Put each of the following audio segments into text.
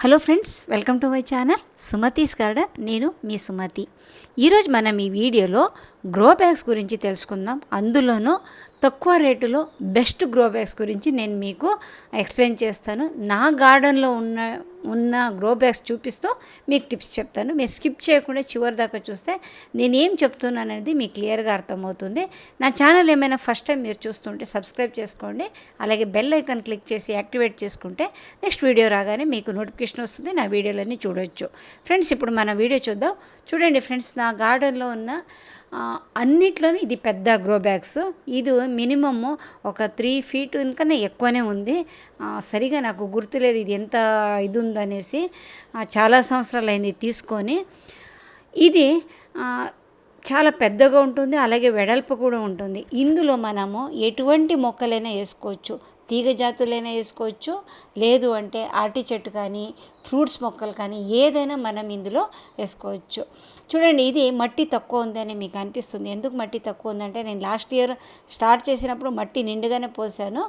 Hello friends welcome to my channel. Sumathi's garden నేను మీ సుమతి. ఈరోజు మనం ఈ వీడియోలో గ్రో బ్యాగ్స్ గురించి తెలుసుకుందాం. అందులోనూ తక్కువ రేటులో బెస్ట్ గ్రో బ్యాగ్స్ గురించి నేను మీకు ఎక్స్ప్లెయిన్ చేస్తాను. నా గార్డెన్లో ఉన్న ఉన్న గ్రో బ్యాగ్స్ చూపిస్తూ మీకు టిప్స్ చెప్తాను. మీరు స్కిప్ చేయకుండా చివరి దాకా చూస్తే నేను ఏం చెప్తున్నాను అనేది మీకు క్లియర్గా అర్థమవుతుంది. నా ఛానల్ ఏమైనా ఫస్ట్ టైం మీరు చూస్తుంటే సబ్స్క్రైబ్ చేసుకోండి. అలాగే బెల్ ఐకాన్ క్లిక్ చేసి యాక్టివేట్ చేసుకుంటే నెక్స్ట్ వీడియో రాగానే మీకు నోటిఫికేషన్ వస్తుంది. నా వీడియోలన్నీ చూడవచ్చు ఫ్రెండ్స్ ఇప్పుడు మన వీడియో చూద్దాం. చూడండి ఫ్రెండ్స్ నా గార్డెన్లో ఉన్న అన్నిట్లోనే ఇది పెద్ద గ్రో బ్యాగ్స్ ఇది మినిమమ్ ఒక త్రీ ఫీట్ ఇంకనే ఎక్కువనే ఉంది. సరిగా నాకు గుర్తులేదు ఇది ఎంత ఇది ఉందనేసి. చాలా సంవత్సరాలు అయింది తీసుకొని. ఇది చాలా పెద్దగా ఉంటుంది అలాగే వెడల్పు కూడా ఉంటుంది. ఇందులో మనము ఎటువంటి మొక్కలైనా వేసుకోవచ్చు. తీగ జాతులైనా వేసుకోవచ్చు. లేదు అంటే అరటి చెట్టు కానీ ఫ్రూట్స్ మొక్కలు కానీ ఏదైనా మనం ఇందులో వేసుకోవచ్చు. చూడండి ఇది మట్టి తక్కువ ఉందని మీకు అనిపిస్తుంది. ఎందుకు మట్టి తక్కువ ఉందంటే నేను లాస్ట్ ఇయర్ స్టార్ట్ చేసినప్పుడు మట్టి నిండుగానే పోసాను.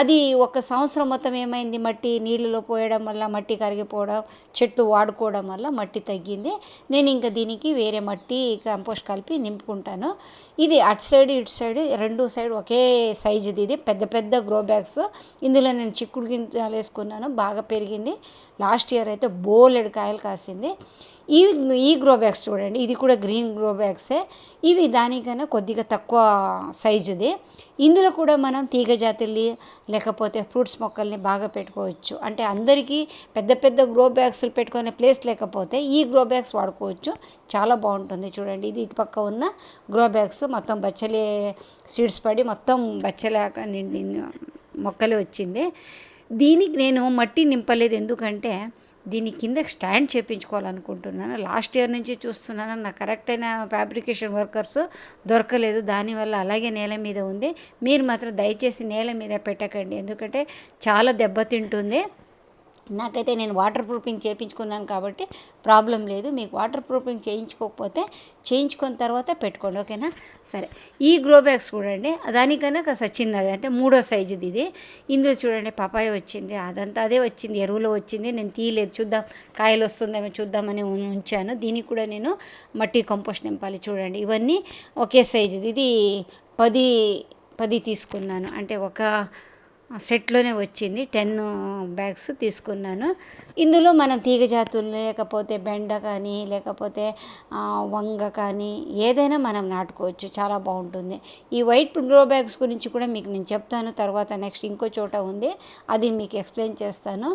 అది ఒక సంవత్సరం మొత్తం ఏమైంది? మట్టి నీళ్ళలో పోయడం వల్ల మట్టి కరిగిపోవడం చెట్టు వాడుకోవడం వల్ల మట్టి తగ్గింది. నేను ఇంకా దీనికి వేరే మట్టి కంపోస్ట్ కలిపి నింపుకుంటాను. ఇది అటు సైడ్ ఇటు సైడ్ రెండు సైడ్ ఒకే సైజుది ఇది. పెద్ద పెద్ద గ్రో బ్యాగ్స్. ఇందులో నేను చిక్కుడు గింజలు వేసుకున్నాను. బాగా పెరిగింది. లాస్ట్ ఇయర్ అయితే బోలెడు కాయలు కాసింది. ఈ ఈ గ్రో బ్యాగ్స్ చూడండి. ఇది కూడా గ్రీన్ గ్రో బ్యాగ్సే. ఇవి దానికన్నా కొద్దిగా తక్కువ సైజుది. ఇందులో కూడా మనం తీగ జాతుల్ని లేకపోతే ఫ్రూట్స్ మొక్కల్ని బాగా పెట్టుకోవచ్చు. అంటే అందరికీ పెద్ద పెద్ద గ్రో బ్యాగ్స్లు పెట్టుకునే ప్లేస్ లేకపోతే ఈ గ్రో బ్యాగ్స్ వాడుకోవచ్చు. చాలా బాగుంటుంది చూడండి. ఇది ఇటు పక్క ఉన్న గ్రో బ్యాగ్స్ మొత్తం బచ్చలే సీడ్స్ పడి మొత్తం బచ్చలేక నిండి మొక్కలే వచ్చింది. దీనికి నేను మట్టి నింపలేదు. ఎందుకంటే దీని కింద స్టాండ్ చేయించుకోవాలనుకుంటున్నాను లాస్ట్ ఇయర్ నుంచి చూస్తున్నాను. నాకు కరెక్ట్ అయిన ఫ్యాబ్రికేషన్ వర్కర్స్ దొరకలేదు. దానివల్ల అలాగే నేల మీద ఉంది. మీరు మాత్రం దయచేసి నేల మీద పెట్టకండి. ఎందుకంటే చాలా దెబ్బతింటుంది. నాకైతే నేను వాటర్ ప్రూఫింగ్ చేయించుకున్నాను కాబట్టి ప్రాబ్లం లేదు. మీకు వాటర్ ప్రూఫింగ్ చేయించుకోకపోతే చేయించుకున్న తర్వాత పెట్టుకోండి ఓకేనా? సరే. ఈ గ్రో బ్యాగ్స్ చూడండి. దానికన్నా కాస్త చిన్నది అంటే మూడో సైజుది ఇది. ఇందులో చూడండి పపాయ వచ్చింది అదంతా అదే వచ్చింది ఎరువులో వచ్చింది. నేను తీయలేదు చూద్దాం కాయలు వస్తుందేమో చూద్దామని ఉంచాను. దీనికి కూడా నేను మట్టి కంపోస్ట్ నింపాలి చూడండి. ఇవన్నీ ఒకే సైజుది ఇది పది పది తీసుకున్నాను. అంటే ఒక సెట్లోనే వచ్చింది. టెన్ బ్యాగ్స్ తీసుకున్నాను. ఇందులో మనం తీగ జాతులు లేకపోతే బెండ కానీ లేకపోతే వంగ కానీ ఏదైనా మనం నాటుకోవచ్చు. చాలా బాగుంటుంది. ఈ వైట్ గ్రో బ్యాగ్స్ గురించి కూడా మీకు నేను చెప్తాను. తర్వాత నెక్స్ట్ ఇంకో చోట ఉంది. అది మీకు ఎక్స్ప్లెయిన్ చేస్తాను.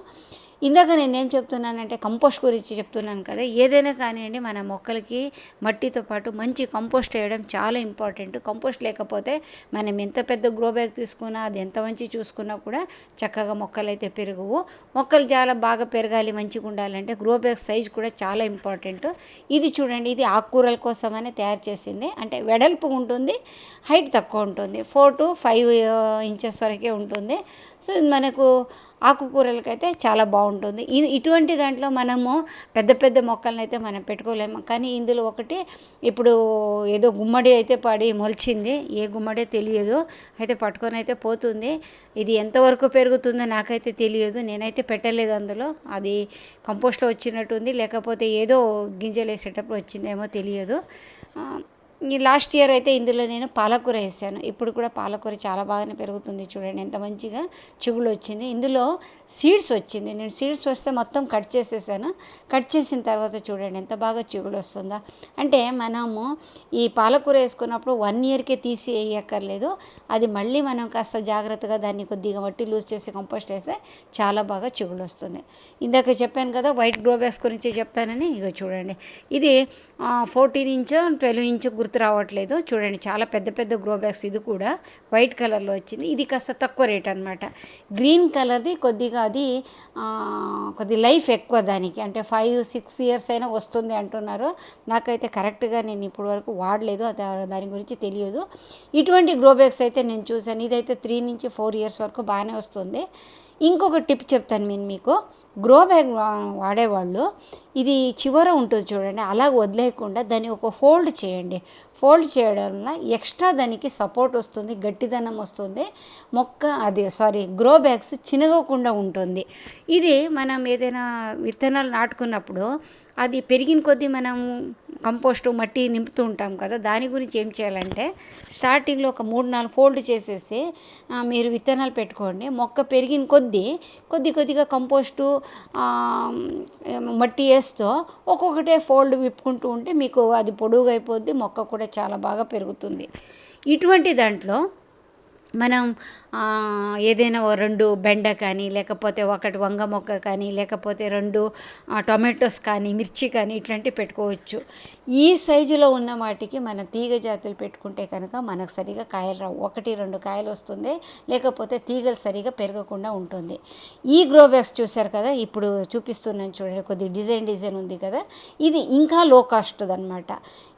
ఇందాక నేను ఏం చెప్తున్నానంటే కంపోస్ట్ గురించి చెప్తున్నాను కదా ఏదైనా కానివ్వండి మన మొక్కలకి మట్టితో పాటు మంచి కంపోస్ట్ వేయడం చాలా ఇంపార్టెంట్. కంపోస్ట్ లేకపోతే మనం ఎంత పెద్ద గ్రో బ్యాగ్ తీసుకున్నా అది ఎంత మంచి చూసుకున్నా కూడా చక్కగా మొక్కలు అయితే పెరగవు. మొక్కలు చాలా బాగా పెరగాలి మంచిగా ఉండాలంటే గ్రో బ్యాగ్ సైజ్ కూడా చాలా ఇంపార్టెంట్. ఇది చూడండి ఇది ఆకుకూరల కోసమనే తయారు చేసింది. అంటే వెడల్పు ఉంటుంది హైట్ తక్కువ ఉంటుంది. ఫోర్ టు ఫైవ్ ఇంచెస్ వరకే ఉంటుంది. సో ఇది మనకు ఆకుకూరలకైతే చాలా బాగుంటుంది. ఇది ఇటువంటి దాంట్లో మనము పెద్ద పెద్ద మొక్కలను అయితే మనం పెట్టుకోలేము. కానీ ఇందులో ఒకటి ఇప్పుడు ఏదో గుమ్మడి అయితే పడి మొలిచింది. ఏ గుమ్మడే తెలియదు. అయితే పట్టుకొని అయితే పోతుంది. ఇది ఎంతవరకు పెరుగుతుందో నాకైతే తెలియదు. నేనైతే పెట్టలేదు అందులో. అది కంపోస్ట్లో వచ్చినట్టుంది. లేకపోతే ఏదో గింజలు వేసేటప్పుడు వచ్చిందేమో తెలియదు. లాస్ట్ ఇయర్ అయితే ఇందులో నేను పాలకూర వేసాను. ఇప్పుడు కూడా పాలకూర చాలా బాగానే పెరుగుతుంది చూడండి ఎంత మంచిగా చిగుళ్ళు వచ్చింది. ఇందులో సీడ్స్ వచ్చింది. నేను సీడ్స్ వస్తే మొత్తం కట్ చేసేసాను. కట్ చేసిన తర్వాత చూడండి ఎంత బాగా చిగుళ్ళు వస్తుందా? అంటే మనము ఈ పాలకూర వేసుకున్నప్పుడు వన్ ఇయర్కే తీసి వేయక్కర్లేదు అది మళ్ళీ మనం కాస్త జాగ్రత్తగా దాన్ని కొద్దిగా మట్టి లూజ్ చేసి కంపోస్ట్ వేస్తే చాలా బాగా చిగుళ్ళు వస్తుంది. ఇందాక చెప్పాను కదా వైట్ గ్రోబ్యాక్స్ గురించి చెప్తానని. ఇక చూడండి. ఇది ఫోర్టీన్ ఇంచ్ ట్వెల్వ్ ఇంచ్ గుర్తు రావట్లేదు. చూడండి చాలా పెద్ద పెద్ద గ్రో బ్యాగ్స్ ఇది కూడా వైట్ కలర్లో వచ్చింది. ఇది కాస్త తక్కువ రేట్ అనమాట గ్రీన్ కలర్ది కొద్దిగా అది కొద్ది లైఫ్ ఎక్కువ దానికి. అంటే ఫైవ్ సిక్స్ ఇయర్స్ అయినా వస్తుంది అంటున్నారు. నాకైతే కరెక్ట్గా నేను ఇప్పుడు వరకు వాడలేదు. అది దాని గురించి తెలియదు. ఇటువంటి గ్రో బ్యాగ్స్ అయితే నేను చూశాను. ఇదైతే త్రీ నుంచి ఫోర్ ఇయర్స్ వరకు బాగానే వస్తుంది. ఇంకొక టిప్ చెప్తాను నేను మీకు. గ్రో బ్యాగ్ వాడేవాళ్ళు ఇది చివర ఉంటుంది చూడండి అలా వదిలేయకుండా దాన్ని ఒక ఫోల్డ్ చేయండి. ఫోల్డ్ చేయడం వల్ల ఎక్స్ట్రా దానికి సపోర్ట్ వస్తుంది గట్టిదనం వస్తుంది. మొక్క అది సారీ గ్రో బ్యాగ్స్ చినగకుండా ఉంటుంది. ఇది మనం ఏదైనా విత్తనాలు నాటుకున్నప్పుడు అది పెరిగిన కొద్దీ మనం కంపోస్టు మట్టి నింపుతూ ఉంటాం కదా దాని గురించి ఏం చేయాలంటే స్టార్టింగ్లో ఒక మూడు నాలుగు ఫోల్డ్ చేసేసి మీరు విత్తనాలు పెట్టుకోండి. మొక్క పెరిగిన కొద్దీ కొద్ది కొద్దిగా కంపోస్టు మట్టి వేస్తూ ఒక్కొక్కటే ఫోల్డ్ విప్పుకుంటూ ఉంటే మీకు అది పొడుగు అయిపోద్ది మొక్క కూడా చాలా బాగా పెరుగుతుంది. ఇటువంటి దాంట్లో మనం ఏదైనా రెండు బెండ కానీ లేకపోతే ఒకటి వంగ మొక్క కానీ లేకపోతే రెండు టొమాటోస్ కానీ మిర్చి కానీ ఇట్లాంటివి పెట్టుకోవచ్చు. ఈ సైజులో ఉన్న వాటికి మన తీగ జాతులు పెట్టుకుంటే కనుక మనకు సరిగా కాయలు రావు. ఒకటి రెండు కాయలు వస్తుంది లేకపోతే తీగలు సరిగా పెరగకుండా ఉంటుంది. ఈ గ్రో బ్యాగ్స్ చూశారు కదా ఇప్పుడు చూపిస్తున్నాను చూడండి కొద్ది డిజైన్ డిజైన్ ఉంది కదా ఇది ఇంకా లో కాస్ట్ అనమాట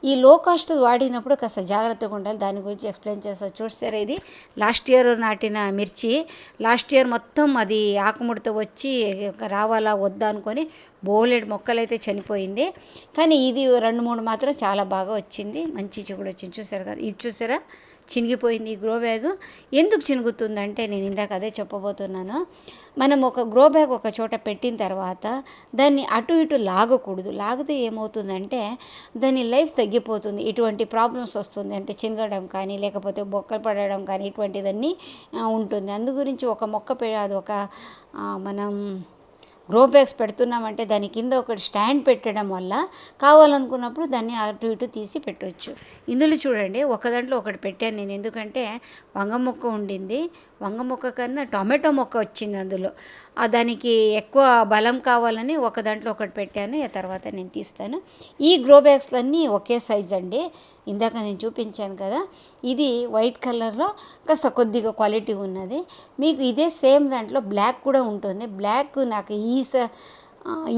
ఈ లో కాస్ట్ వాడినప్పుడు కాస్త జాగ్రత్తగా ఉండాలి. దాని గురించి ఎక్స్ప్లెయిన్ చేస్తారు చూసారా ఇది లాస్ట్ ఇయర్ నాటిన మిర్చి లాస్ట్ ఇయర్ మొత్తం అది ఆకుముడత వచ్చి రావాలా వద్దా అనుకొని బోలెడు మొక్కలైతే చనిపోయింది. కానీ ఇది రెండు మూడు మాత్రం చాలా బాగా వచ్చింది. మంచి చిగుడు వచ్చింది. చూసారు కదా? ఇది చూసారా? చినిగిపోయింది ఈ గ్రో బ్యాగ్. ఎందుకు చినుగుతుందంటే నేను ఇందాక అదే చెప్పబోతున్నాను. మనం ఒక గ్రో బ్యాగ్ ఒక చోట పెట్టిన తర్వాత దాన్ని అటు ఇటు లాగకూడదు. లాగితే ఏమవుతుందంటే దాని లైఫ్ తగ్గిపోతుంది. ఇటువంటి ప్రాబ్లమ్స్ వస్తుంది. అంటే చినగడం కానీ లేకపోతే బొక్కలు పడడం కానీ ఇటువంటిదన్నీ ఉంటుంది. అందు గురించి ఒక మొక్క అది ఒక మనం గ్రో బ్యాగ్స్ పెడుతున్నామంటే దాని కింద ఒకటి స్టాండ్ పెట్టడం వల్ల కావాలనుకున్నప్పుడు దాన్ని అటు ఇటు తీసి పెట్టవచ్చు ఇందులో చూడండి ఒక దాంట్లో ఒకటి పెట్టాను నేను. ఎందుకంటే వంగ మొక్క ఉండింది వంగ మొక్క కన్నా టొమాటో మొక్క వచ్చింది అందులో. దానికి ఎక్కువ బలం కావాలని ఒక దాంట్లో ఒకటి పెట్టాను ఆ తర్వాత నేను తీస్తాను. ఈ గ్రో బ్యాగ్స్లన్నీ ఒకే సైజ్ అండి. ఇందాక నేను చూపించాను కదా ఇది వైట్ కలర్లో కాస్త కొద్దిగా క్వాలిటీ ఉన్నది. మీకు ఇదే సేమ్ దాంట్లో బ్లాక్ కూడా ఉంటుంది. బ్లాక్ నాకు ఈ స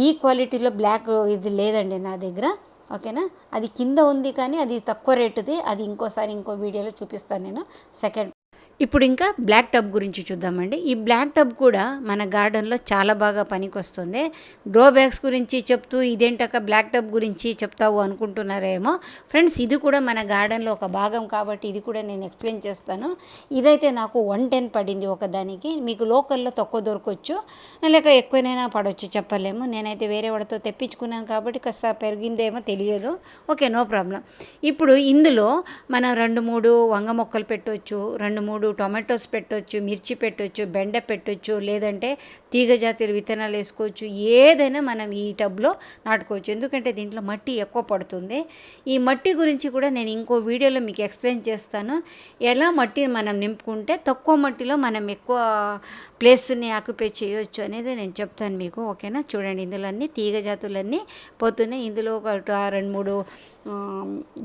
ఈ క్వాలిటీలో బ్లాక్ ఇది లేదండి నా దగ్గర ఓకేనా? అది కింద ఉంది కానీ అది తక్కువ రేటుది. అది ఇంకోసారి ఇంకో వీడియోలో చూపిస్తాను నేను సెకండ్ ఇప్పుడు ఇంకా బ్లాక్ టబ్ గురించి చూద్దామండి. ఈ బ్లాక్ టబ్ కూడా మన గార్డెన్లో చాలా బాగా పనికొస్తుంది. గ్రో బ్యాగ్స్ గురించి చెప్తూ ఇదేంటక్క బ్లాక్ టబ్ గురించి చెప్తావు అనుకుంటున్నారేమో. ఫ్రెండ్స్ ఇది కూడా మన గార్డెన్లో ఒక భాగం కాబట్టి ఇది కూడా నేను ఎక్స్ప్లెయిన్ చేస్తాను. ఇదైతే నాకు వన్ టెన్ పడింది ఒకదానికి మీకు లోకల్లో తక్కువ దొరకవచ్చు లేక ఎక్కువనైనా పడవచ్చు చెప్పలేము. నేనైతే వేరే వాడితో తెప్పించుకున్నాను కాబట్టి కాస్త పెరిగిందేమో తెలియదు. Okay no problem. ఇప్పుడు ఇందులో మనం రెండు మూడు వంగ మొక్కలు పెట్టవచ్చు రెండు మూడు మూడు టొమాటోస్ పెట్టొచ్చు మిర్చి పెట్టొచ్చు బెండ పెట్టొచ్చు లేదంటే తీగ విత్తనాలు వేసుకోవచ్చు ఏదైనా మనం ఈ టబ్లో నాటుకోవచ్చు. ఎందుకంటే దీంట్లో మట్టి ఎక్కువ పడుతుంది. ఈ మట్టి గురించి కూడా నేను ఇంకో వీడియోలో మీకు ఎక్స్ప్లెయిన్ చేస్తాను. ఎలా మట్టిని మనం నింపుకుంటే తక్కువ మట్టిలో మనం ఎక్కువ ప్లేస్ని ఆక్యుపై చేయొచ్చు అనేది నేను చెప్తాను మీకు. ఓకేనా? చూడండి ఇందులో అన్నీ తీగ జాతులన్నీ పోతున్నాయి. ఇందులో ఒక రెండు మూడు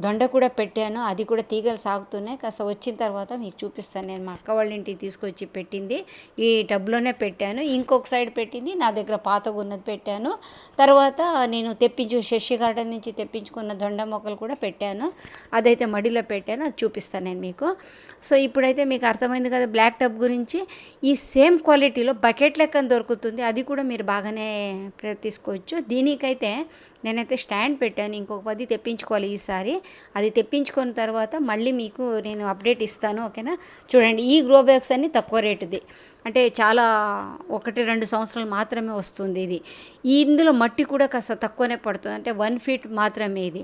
దొండ కూడా పెట్టాను. అది కూడా తీగలు సాగుతున్నాయి. కాస్త వచ్చిన తర్వాత మీకు చూపిస్తాను. నేను మా అక్క వాళ్ళ ఇంటికి తీసుకొచ్చి పెట్టింది. ఈ టబ్లోనే పెట్టాను. ఇంకొక సైడ్ పెట్టింది. నా దగ్గర పాతగా ఉన్నది పెట్టాను. తర్వాత నేను తెప్పించు శశి గార్డెన్ నుంచి తెప్పించుకున్న దొండ మొక్కలు కూడా పెట్టాను. అదైతే మడిలో పెట్టాను. అది చూపిస్తాను నేను మీకు. సో ఇప్పుడైతే మీకు అర్థమైంది కదా బ్లాక్ టబ్ గురించి. ఈ సేమ్ క్వాలిటీలో బకెట్ లెక్కన దొరుకుతుంది. అది కూడా మీరు బాగానే తీసుకోవచ్చు. దీనికైతే నేనైతే స్టాండ్ పెట్టాను. ఇంకొక పది తెప్పించుకో తెప్పించుకోవాలి ఈసారి. అది తెప్పించుకున్న తర్వాత మళ్ళీ మీకు నేను అప్డేట్ ఇస్తాను ఓకేనా? చూడండి ఈ గ్రో బ్యాగ్స్ అన్నీ తక్కువ రేటుది. అంటే చాలా ఒకటి రెండు సంవత్సరాలు మాత్రమే వస్తుంది ఇది. ఇందులో మట్టి కూడా కాస్త తక్కువనే పడుతుంది. అంటే వన్ ఫీట్ మాత్రమే ఇది.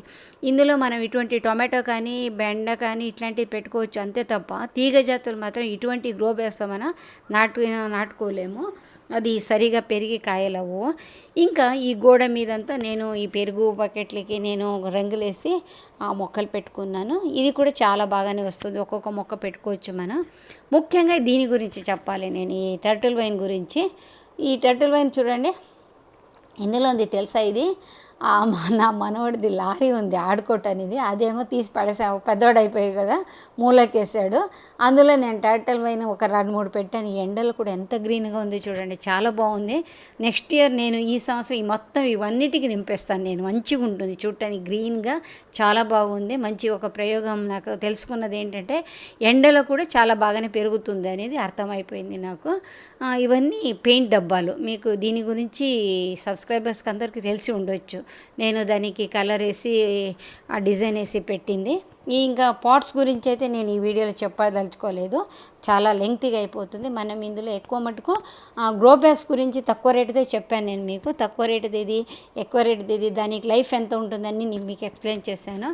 ఇందులో మనం ఇటువంటి టొమాటో కానీ బెండ కానీ ఇట్లాంటివి పెట్టుకోవచ్చు అంతే తప్ప తీగ జాతులు మాత్రం ఇటువంటి గ్రో బ్యాగ్స్లో మనం నాటు నాటుకోలేము. అది సరిగా పెరిగి కాయలవు. ఇంకా ఈ గోడ మీదంతా నేను ఈ పెరుగు బకెట్లకి నేను రంగులేసి ఆ మొక్కలు పెట్టుకున్నాను. ఇది కూడా చాలా బాగానే వస్తుంది. ఒక్కొక్క మొక్క పెట్టుకోవచ్చు మనం. ముఖ్యంగా దీని గురించి చెప్పాలి నేను ఈ టర్టిల్ వైన్ గురించి. ఈ టర్టిల్ వైన్ చూడండి ఎందులో ఉంది తెలుసా ఇది? నా మనవడిది లారీ ఉంది ఆడుకోవటానికి అదేమో తీసి పడేసావు పెద్దవాడు అయిపోయాడు కదా మూలకేసాడు అందులో నేను టర్టల్ పైన ఒక రెండు మూడు పెట్టాను. ఈ ఎండలు కూడా ఎంత గ్రీన్గా ఉంది చూడండి చాలా బాగుంది. నెక్స్ట్ ఇయర్ నేను ఈ సంవత్సరం ఈ మొత్తం ఇవన్నిటికీ నింపేస్తాను నేను. మంచిగా ఉంటుంది చూడటానికి గ్రీన్గా చాలా బాగుంది. మంచి ఒక ప్రయోగం నాకు తెలుసుకున్నది ఏంటంటే ఎండలో కూడా చాలా బాగానే పెరుగుతుంది అనేది అర్థమైపోయింది నాకు. ఇవన్నీ పెయింట్ డబ్బాలు. మీకు దీని గురించి సబ్స్క్రైబర్స్కి అందరికీ తెలిసి ఉండొచ్చు. నేను దానికి కలర్ వేసి ఆ డిజైన్ వేసి పెట్టింది. ఇంకా పాట్స్ గురించి అయితే నేను ఈ వీడియోలో చెప్పదలుచుకోలేదు. చాలా లెంగ్తీగా అయిపోతుంది. మనం ఇందులో ఎక్కువ మటుకు గ్రో బ్యాగ్స్ గురించి తక్కువ రేటుదే చెప్పాను నేను మీకు. తక్కువ రేటుది ఇది ఎక్కువ రేటుది ఇది దానికి లైఫ్ ఎంత ఉంటుందని నేను మీకు ఎక్స్ప్లెయిన్ చేశాను.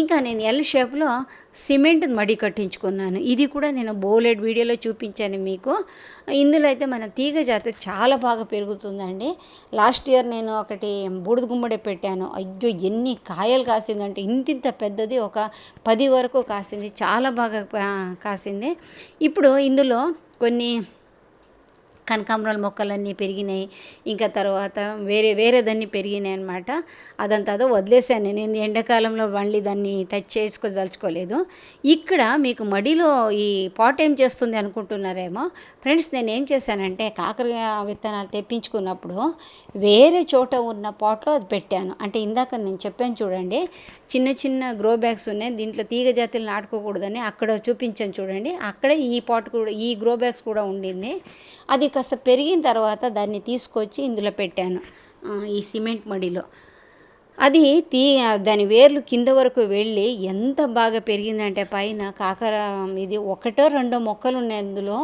ఇంకా నేను ఎల్ షేప్లో సిమెంట్ మడి కట్టించుకున్నాను. ఇది కూడా నేను బోలెడ్ వీడియోలో చూపించాను మీకు. ఇందులో అయితే మన తీగ జాతి చాలా బాగా పెరుగుతుందండి. లాస్ట్ ఇయర్ నేను ఒకటి బూడిద గుమ్మడి పెట్టాను. అయ్యో ఎన్ని కాయలు కాసిందంటే ఇంతింత పెద్దది ఒక పది వరకు కాసింది చాలా బాగా కాసింది. ఇప్పుడు ఇందులో కొన్ని కనకాంబరాల మొక్కలన్నీ పెరిగినాయి. ఇంకా తర్వాత వేరే వేరే దాన్ని పెరిగినాయి అనమాట అదంతా అదో వదిలేసాను నేను. ఎండాకాలంలో మళ్ళీ దాన్ని టచ్ చేసుకోదలుచుకోలేదు. ఇక్కడ మీకు మడిలో ఈ పాట్ ఏం చేస్తుంది అనుకుంటున్నారేమో? ఫ్రెండ్స్ నేను ఏం చేశానంటే కాకరకాయ విత్తనాలు తెప్పించుకున్నప్పుడు వేరే చోట ఉన్న పాట్లో అది పెట్టాను. అంటే ఇందాక నేను చెప్పాను చూడండి చిన్న చిన్న గ్రో బ్యాగ్స్ ఉన్నాయి. దీంట్లో తీగ జాతులు నాటుకోకూడదని అక్కడ చూపించాను చూడండి. అక్కడే ఈ పాట్ కూడా ఈ గ్రో బ్యాగ్స్ కూడా ఉండింది. అది కాస్త పెరిగిన తర్వాత దాన్ని తీసుకొచ్చి ఇందులో పెట్టాను ఈ సిమెంట్ మడిలో. అది తీ దాని వేర్లు కింద వరకు వెళ్ళి ఎంత బాగా పెరిగిందంటే పైన కాకర ఇది ఒకటో రెండో మొక్కలు ఉన్నాయి అందులో.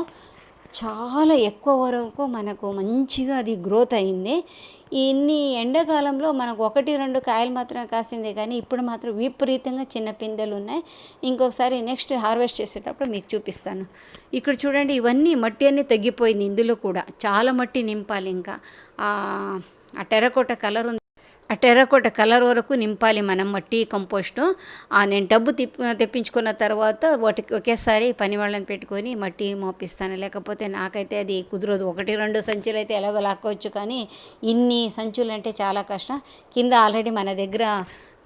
చాలా ఎక్కువ వరకు మనకు మంచిగా అది గ్రోత్ అయింది. ఇన్ని ఎండాకాలంలో మనకు ఒకటి రెండు కాయలు మాత్రమే కాసిందే కానీ ఇప్పుడు మాత్రం విపరీతంగా చిన్న పిందెలు ఉన్నాయి. ఇంకొకసారి నెక్స్ట్ హార్వెస్ట్ చేసేటప్పుడు మీకు చూపిస్తాను. ఇక్కడ చూడండి ఇవన్నీ మట్టి అన్నీ తగ్గిపోయింది ఇందులో కూడా. చాలా మట్టి నింపాలి ఇంకా. ఆ ఆ టెరకోట కలర్ ఉంది. ఆ టెర్రకోట కలర్ వరకు నింపాలి మనం మట్టి కంపోస్టు. ఆ నేను డబ్బు తెప్పించుకున్న తర్వాత వాటికి ఒకేసారి పని వాళ్ళని పెట్టుకొని మట్టి మోపిస్తాను. లేకపోతే నాకైతే అది కుదరదు. ఒకటి రెండు సంచులు అయితే ఎలాగో లాక్కోవచ్చు కానీ ఇన్ని సంచులు అంటే చాలా కష్టం. కింద ఆల్రెడీ మన దగ్గర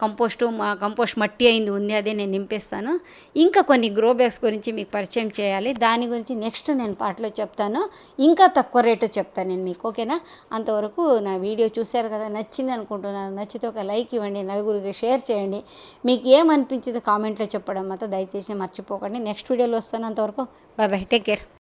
కంపోస్టు మా కంపోస్ట్ మట్టి అయింది ఉంది అదే నేను నింపేస్తాను. ఇంకా కొన్ని గ్రో బ్యాగ్స్ గురించి మీకు పరిచయం చేయాలి. దాని గురించి నెక్స్ట్ నేను పాటలో చెప్తాను. ఇంకా తక్కువ రేటు చెప్తాను నేను మీకు ఓకేనా? అంతవరకు నా వీడియో చూశారు కదా నచ్చింది అనుకుంటున్నాను. నచ్చితే ఒక లైక్ ఇవ్వండి నలుగురికి షేర్ చేయండి. మీకు ఏమనిపించిందో కామెంట్లో చెప్పడం మాత్రం దయచేసి మర్చిపోకండి. నెక్స్ట్ వీడియోలో వస్తాను అంతవరకు. Bye bye take care.